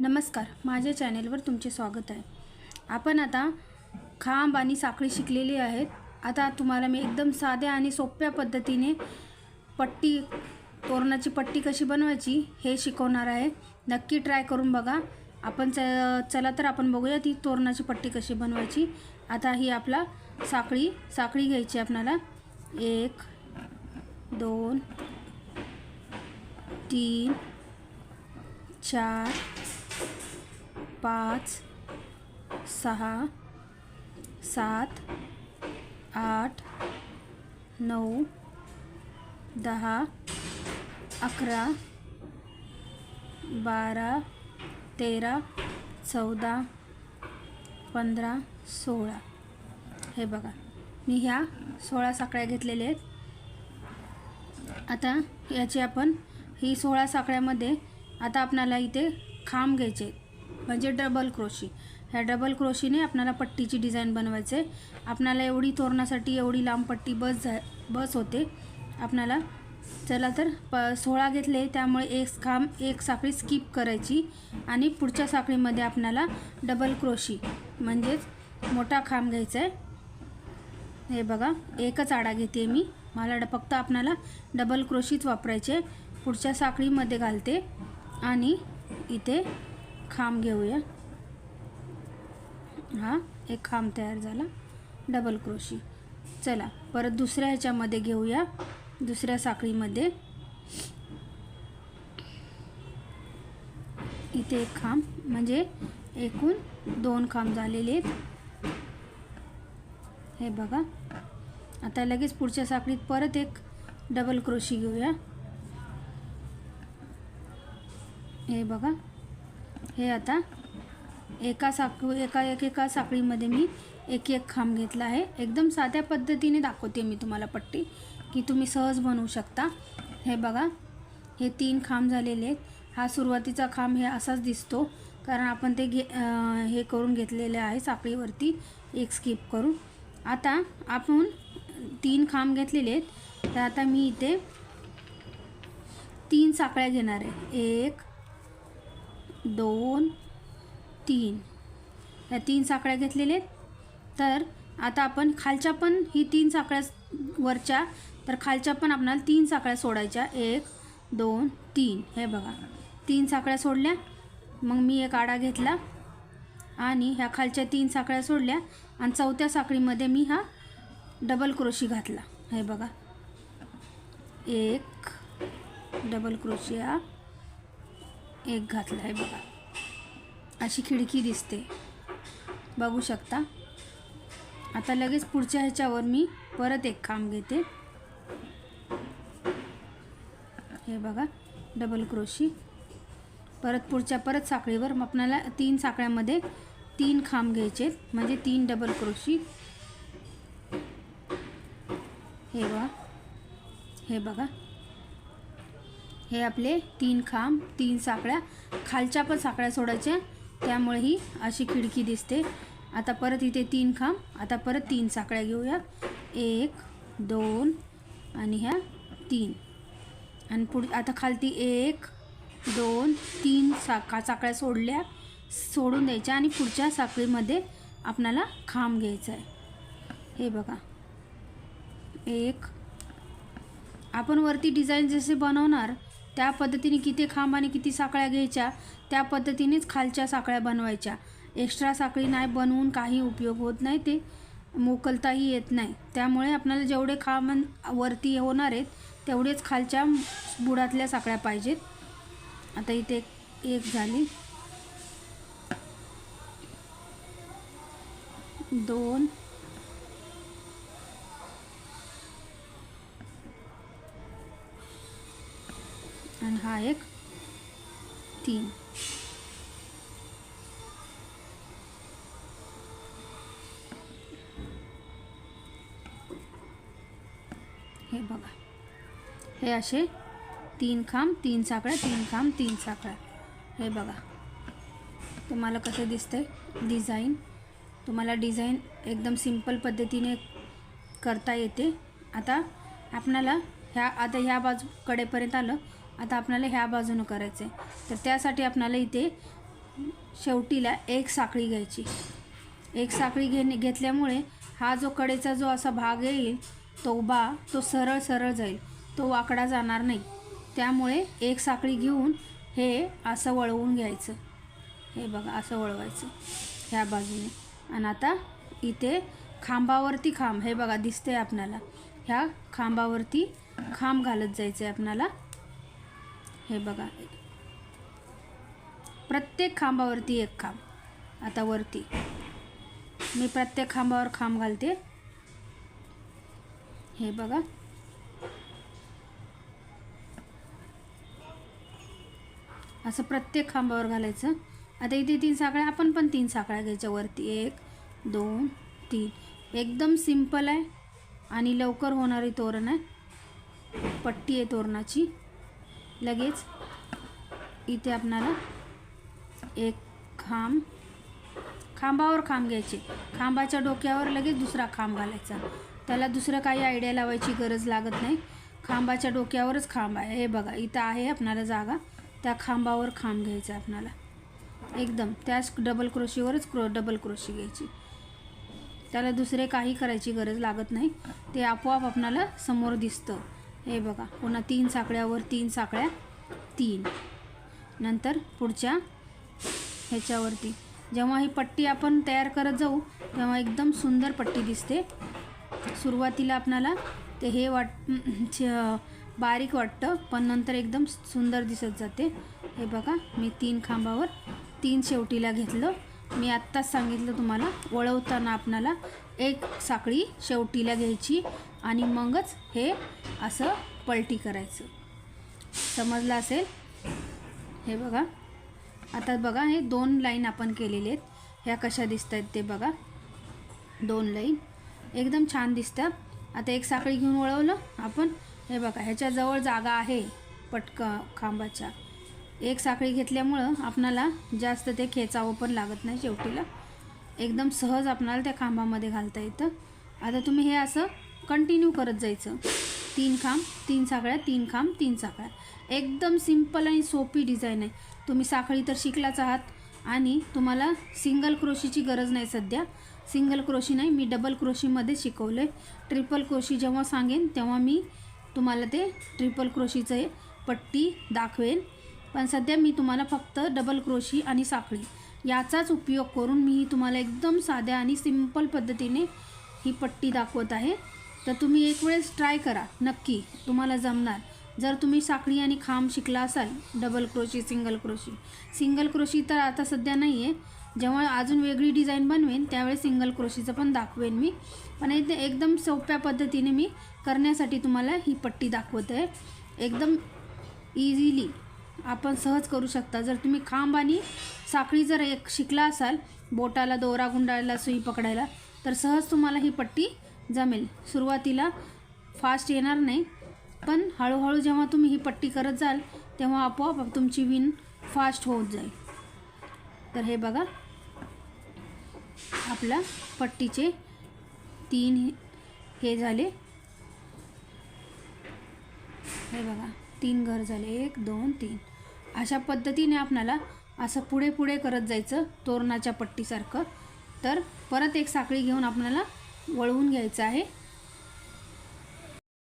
नमस्कार माझ्या चॅनेलवर तुमचे स्वागत आहे. आपण आता खांब आणि साखळी शिकलेली आहेत. आता तुम्हाला मी एकदम साध्या आणि सोप्या पद्धतीने पट्टी तोरणाची पट्टी कशी बनवायची हे शिकवणार आहे. नक्की ट्राय करून बघा. आपण च चला तर आपण बघूया ती तोरणाची पट्टी कशी बनवायची. आता ही आपला साखळी साखळी घ्यायची आपणाला. एक दोन तीन चार पाच सहा सात आठ नऊ दहा अकरा बारा तेरा चौदा पंधरा सोळा हे बघा मी ह्या सोळा साखळ्या घेतलेल्या आहेत आता याची आपण ही सोळा साखळ्यामध्ये आता आपणाला इथे खांब घ्यायचे आहेत. म्हणजे डबल क्रोशी ह्या डबल क्रोशीने आपणाला पट्टीची डिझाईन बनवायचे. आपणाला एवढी तोरणासाठी एवढी लांब पट्टी बस झा बस होते. आपणाला चला तर प सोळा घेतले त्यामुळे एक खांब एक साखळी स्किप करायची आणि पुढच्या साखळीमध्ये आपणाला डबल क्रोशी म्हणजेच मोठा खांब घ्यायचा आहे हे बघा एकच आडा घेते मी. मला ड- फक्त आपणाला डबल क्रोशीच वापरायचे पुढच्या साखळीमध्ये घालते आणि इथे खांब घेऊया. हा एक खांब तयार झाला. डबल क्रोशी चला परत दुसऱ्या ह्याच्यामध्ये घेऊया. दुसऱ्या साखळीमध्ये. इथे एक खांब म्हणजे एकूण दोन खांब झालेले आहेत. हे बघा. आता लगेच पुढच्या साखळीत परत एक डबल क्रोशी घेऊया. हे बघा. हे आता एका साखळी एका एक एका साखळीमध्ये मी एक एक खांब घेतला आहे. एकदम साध्या पद्धतीने दाखवते मी तुम्हाला पट्टी की तुम्ही सहज बनवू शकता. हे बघा हे तीन खांब झालेले आहेत. हा सुरुवातीचा खांब हे असाच दिसतो कारण आपण ते घे हे करून घेतलेले आहे साखळीवरती. एक स्किप करून आता आपण तीन खांब घेतलेले आहेत. तर आता मी इथे तीन साखळ्या घेणार आहे. एक दोन तीन. या तीन साखळ्या घेतलेल्या आहेत. तर आता आपण खालच्या पण ही तीन साखळ्या वरच्या तर खालच्या पण आपणाला तीन साखळ्या सोडायच्या. एक दोन तीन. हे बघा. तीन साखळ्या सोडल्या. मग मी एक आडा घेतला. आणि ह्या खालच्या तीन साखळ्या सोडल्या. आणि चौथ्या साखळीमध्ये मी हा डबल क्रोशी घातला. हे बघा. एक डबल क्रोशी हा. एक घातला आहे बघा. अशी खिडकी दिसते. बघू शकता? आता लगेच पुढच्या ह्याच्यावर मी परत एक खांब घेते. हे बघा डबल क्रोशी परत पुढच्या परत साखळीवर. मग आपल्याला तीन साखळ्यामध्ये तीन खांब घ्यायचे म्हणजे तीन डबल क्रोशी हे बघा. हे बघा. हे आपले तीन खांब तीन साखळ्या खालच्या पण साखळ्या सोडायच्या. त्यामुळे ही अशी खिडकी दिसते. आता परत इथे तीन खांब आता परत तीन साखळ्या घेऊया एक दोन आणि ह्या तीन. आणि पुढ आता खालती एक दोन तीन साखा साखळ्या सोडल्या सोडून द्यायच्या आणि पुढच्या साखळीमध्ये आपणाला खांब घ्यायचा आहे. हे बघा. एक. आपण वरती डिझाईन जसे बनवणार त्या पद्धतीने किती खांब आणि किती साखळ्या घ्यायच्या त्या पद्धतीनेच खालच्या साखळ्या बनवायच्या. एक्स्ट्रा साखळी नाही बनवून काही उपयोग होत नाही ते मोकलताही येत नाही. त्यामुळे आपल्याला जेवढे खांब वरती होणार आहेत तेवढेच खालच्या बुडातल्या साखळ्या पाहिजेत. आता इथे एक- एक झाली. दोन आणि हा एक तीन. हे बघा. हे असे तीन खांब तीन साखळ्या तीन खांब तीन साखळ्या. हे बघा. तुम्हाला कसं दिसतंय? डिझाईन. तुम्हाला डिझाईन एकदम सिंपल पद्धतीने करता येते. आता आपणाला ह्या आता ह्या बाजूकडेपर्यंत आलं. आता आपल्याला ह्या बाजूनं करायचं आहे तर त्यासाठी आपल्याला इथे शेवटीला एक साखळी घ्यायची. एक साखळी घेणे घेतल्यामुळे हा जो कडेचा जो असा भाग येईल तो उभा तो सरळ सरळ जाईल. तो वाकडा जाणार नाही. त्यामुळे एक साखळी घेऊन हे असं वळवून घ्यायचं. हे बघा असं वळवायचं ह्या बाजूने. आणि आता इथे खांबावरती खांब हे बघा दिसते आपल्याला. ह्या खांबावरती खांब घालत जायचं आहे आपणाला हे बघा. प्रत्येक खांबावरती एक खांब. आता वरती. मी प्रत्येक खांबावर खांब घालते. हे बघा. असं प्रत्येक खांबावर घालायचं. आता इथे तीन साखळ्या आपण पण तीन साखळ्या घ्यायच्या वरती. एक दोन तीन. एकदम सिंपल आहे आणि लवकर होणारी तोरण आहे. पट्टी आहे तोरणाची. लगेच इथे आपणाला एक खांब खांबावर खांब घ्यायचे. खांबाच्या डोक्यावर लगेच दुसरा खांब घालायचा. त्याला दुसरं काही आयडिया लावायची गरज लागत नाही. खांबाच्या डोक्यावरच खांब आहे. हे बघा इथं आहे आपणाला जागा. त्या खांबावर खांब घ्यायचा आपणाला. एकदम. त्याच डबल क्रोशीवरच क्रो डबल क्रोशी घ्यायची. त्याला दुसरे काही करायची गरज लागत नाही. ते आपोआप आपणाला समोर दिसतं. हे बघा पुन्हा तीन साकळ्यावर तीन साकळ्या तीन. नंतर पुढच्या ह्याच्यावरती. जेव्हा ही पट्टी आपण तयार करत जाऊ तेव्हा एकदम सुंदर पट्टी दिसते. सुरुवातीला आपणाला ते हे वाट बारीक वाटतं पण नंतर एकदम सुंदर दिसत जाते. हे बघा मी तीन खांबावर तीन शेवटीला घेतलं. मी आत्ताच सांगितलं तुम्हाला वळवताना आपणाला एक साखळी शेवटीला घ्यायची. आणि मगच हे असं पलटी करायचं. समजलं असेल? हे बघा. आता बघा हे दोन लाईन आपण केलेले आहेत. ह्या कशा दिसत आहेत ते बघा. दोन लाईन. एकदम छान दिसतात आता एक साखळी घेऊन वळवलं आपण. हे बघा ह्याच्याजवळ जागा आहे पटका खांबाच्या. एक साखळी घेतल्यामुळं आपणाला जास्त ते खेचावं पण लागत नाही शेवटीला. एकदम सहज आपणाला त्या खांबामध्ये घालता येतं. आता तुम्ही हे असं कंटिन्यू करत जायचं. तीन खांब तीन साखळ्या तीन खांब तीन साखळ्या. एकदम सिंपल आणि सोपी डिझाईन आहे. तुम्ही साखळी तर शिकलाच आहात. आणि तुम्हाला सिंगल क्रोशीची गरज नाही सध्या. सिंगल क्रोशी नाही मी डबल क्रोशीमध्ये शिकवलं आहे ट्रिपल क्रोशी जेव्हा सांगेन तेव्हा मी तुम्हाला ते ट्रिपल क्रोशीचं हे पट्टी दाखवेन. पण सध्या मी तुम्हाला फक्त डबल क्रोशी आणि साखळी याचाच उपयोग करून मी तुम्हाला एकदम साध्या आणि सिंपल पद्धतीने ही पट्टी दाखवत आहे. तर तुम्ही एक वेळेस ट्राय करा. नक्की. तुम्हाला जमणार. जर तुम्ही साखळी आणि खांब शिकला असाल double crochet single crochet single crochet तर आता सध्या नाही आहे जेव्हा अजून वेगळी डिझाईन बनवेन त्यावेळेस सिंगल क्रोशीचं पण दाखवेन मी. पण इथे एकदम सोप्या पद्धतीने मी करण्यासाठी तुम्हाला ही पट्टी दाखवत आहे एकदम इझिली आपण सहज करू शकता. जर तुम्ही खांब आणि साखळी जर एक शिकला असाल बोटाला दोरा गुंडाळायला सुई पकडायला तर सहज तुम्हाला ही पट्टी जमेल. सुरुवातीला फास्ट येणार नाही पण हळूहळू जेव्हा तुम्ही ही पट्टी करत जाल तेव्हा आपोआप तुमची विण फास्ट होत जाईल. तर हे बघा. आपल्या पट्टीचे तीन हे- हे झाले. हे बघा. तीन घर झाले. एक दोन तीन. अशा पद्धतीने आपणाला असं पुढे पुढे करत जायचं तोरणाच्या पट्टीसारखं. तर परत एक साखळी घेऊन आपणाला वळवून घ्यायचं आहे.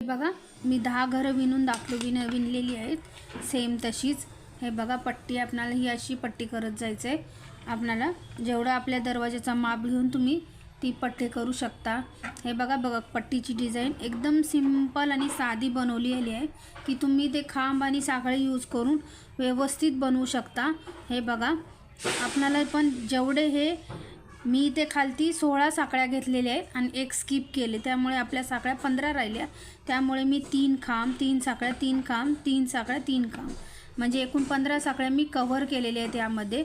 हे बघा मी दहा घरं विणून दाखलो विण विणलेली आहेत. सेम तशीच. हे बघा पट्टी आपणाला ही अशी पट्टी करत जायचं आहे आपणाला जेवढं आपल्या दरवाजाचा माप घेऊन तुम्ही ती पट्टी करू शकता. हे बघा बघा पट्टीची डिझाईन एकदम सिंपल आणि साधी बनवलेली आहे की तुम्ही ते खांब आणि साखळी यूज करून व्यवस्थित बनवू शकता. हे बघा आपणाला पण जेवढे हे मी इथे खालती सोळा साखळ्या घेतलेल्या आहेत आणि एक स्किप केले. त्यामुळे आपल्या साखळ्या पंधरा राहिल्या. त्यामुळे मी तीन खांब तीन साखळ्या तीन खांब तीन साखळ्या तीन खांब. म्हणजे एकूण पंधरा साखळ्या मी कव्हर केलेल्या आहेत यामध्ये.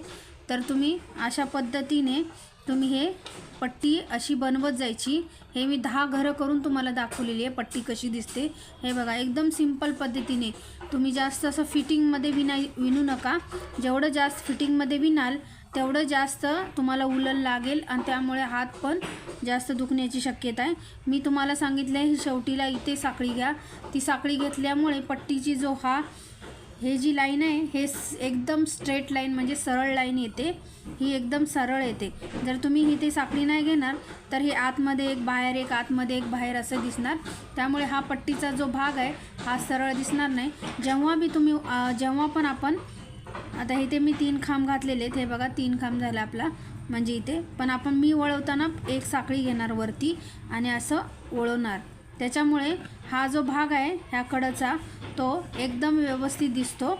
तर तुम्ही अशा पद्धतीने तुम्ही हे पट्टी अशी बनवत जायची. हे मी दहा घरं करून तुम्हाला दाखवलेली आहे. पट्टी कशी दिसते. हे बघा एकदम सिंपल पद्धतीने. तुम्ही जास्त असं फिटिंगमध्ये विनाय विणू नका. जेवढं जास्त फिटिंगमध्ये विणाल तेवढं जास्त तुम्हाला उलल लागेल आणि त्यामुळे हात पण जास्त दुखण्याची शक्यता आहे. मी तुम्हाला सांगितलं आहे शेवटीला इथे साखळी घ्या. ती साखळी घेतल्यामुळे पट्टीची जो हा हे जी लाईन आहे हे एकदम स्ट्रेट लाईन म्हणजे सरळ लाईन येते. ही एकदम सरळ येते. जर तुम्ही ही ते साखळी नाही घेणार तर हे आतमध्ये एक बाहेर एक आतमध्ये एक बाहेर असं दिसणार. त्यामुळे हा पट्टीचा जो भाग आहे हा सरळ दिसणार नाही. जेव्हा बी तुम्ही जेव्हा पण आपण आता इथे मी तीन खांब घातलेले आहेत. हे बघा तीन खांब झाला आपला. म्हणजे इथे. पण आपण मी वळवताना एक साखळी घेणार वरती आणि असं वळवणार. त्याच्यामुळे हा जो भाग आहे ह्या कडचा तो एकदम व्यवस्थित दिसतो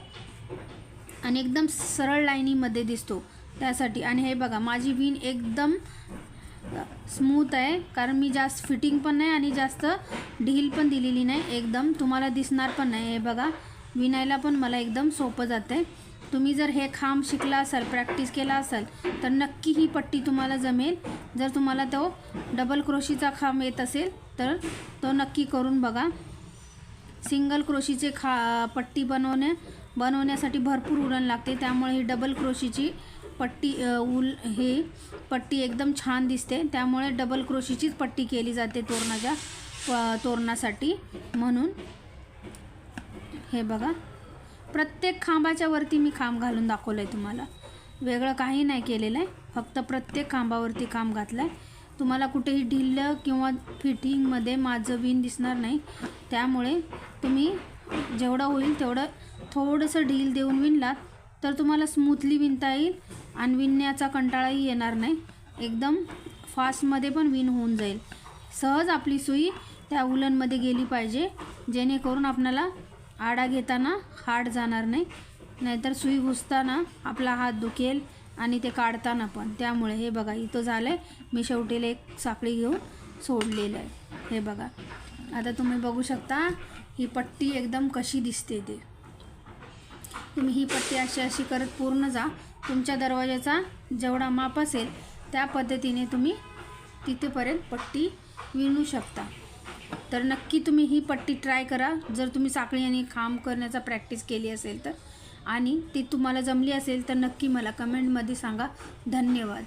आणि एकदम सरळ लाईनीमध्ये दिसतो त्यासाठी. आणि हे बघा माझी विण एकदम स्मूथ आहे कारण मी जास्त फिटिंग पण नाही आणि जास्त ढील पण दिलेली नाही. एकदम तुम्हाला दिसणार पण नाही. हे बघा विणायला पण मला एकदम सोपं जाते तुम्ही जर हे खांब शिकला असाल प्रॅक्टिस केला असाल तर नक्की ही पट्टी तुम्हाला जमेल. जर तुम्हाला तो डबल क्रोशीचा खांब येत असेल तर तो नक्की करून बघा. सिंगल क्रोशीचे खा पट्टी बनवण्या बनवण्यासाठी भरपूर उरण लागते. त्यामुळे ही डबल क्रोशीची पट्टी उल हे पट्टी एकदम छान दिसते. त्यामुळे डबल क्रोशीचीच पट्टी केली जाते तोरणाच्या प- तोरणासाठी. म्हणून हे बघा. प्रत्येक खांबाच्या वरती मी खांब घालून दाखवलं आहे तुम्हाला. वेगळं काही नाही केलेलं आहे. फक्त प्रत्येक खांबावरती खांब घातलं आहे तुम्हाला कुठेही ढिल्लं किंवा फिटिंगमध्ये माझं विण दिसणार नाही. त्यामुळे तुम्ही जेवढं होईल तेवढं थोडंसं ढील देऊन विणलात तर तुम्हाला स्मूथली विणता येईल आणि विणण्याचा कंटाळाही येणार नाही. एकदम फास्टमध्ये पण विण होऊन जाईल. सहज आपली सुई त्या उलनमध्ये गेली पाहिजे जेणेकरून आपणाला आडा घेताना हाड जाणार नाही. नाहीतर सुई घुसताना आपला हात दुखेल आणि ते काढताना पण. त्यामुळे हे बघा इथं झालं आहे मी शेवटीला एक साखळी घेऊन सोडलेलं आहे. हे बघा. आता तुम्ही बघू शकता ही पट्टी एकदम कशी दिसते ते. तुम्ही ही पट्टी अशी अशी करत पूर्ण जा. तुमच्या दरवाजाचा जेवढा माप असेल त्या पद्धतीने तुम्ही तिथेपर्यंत पट्टी विणू शकता. तर नक्की तुम्ही ही पट्टी ट्राय करा. जर तुम्ही साखळी आणि खांब करण्याचा प्रॅक्टिस केली असेल तर. आणि ती तुम्हाला जमली असेल तर नक्की मला कमेंटमध्ये सांगा. धन्यवाद.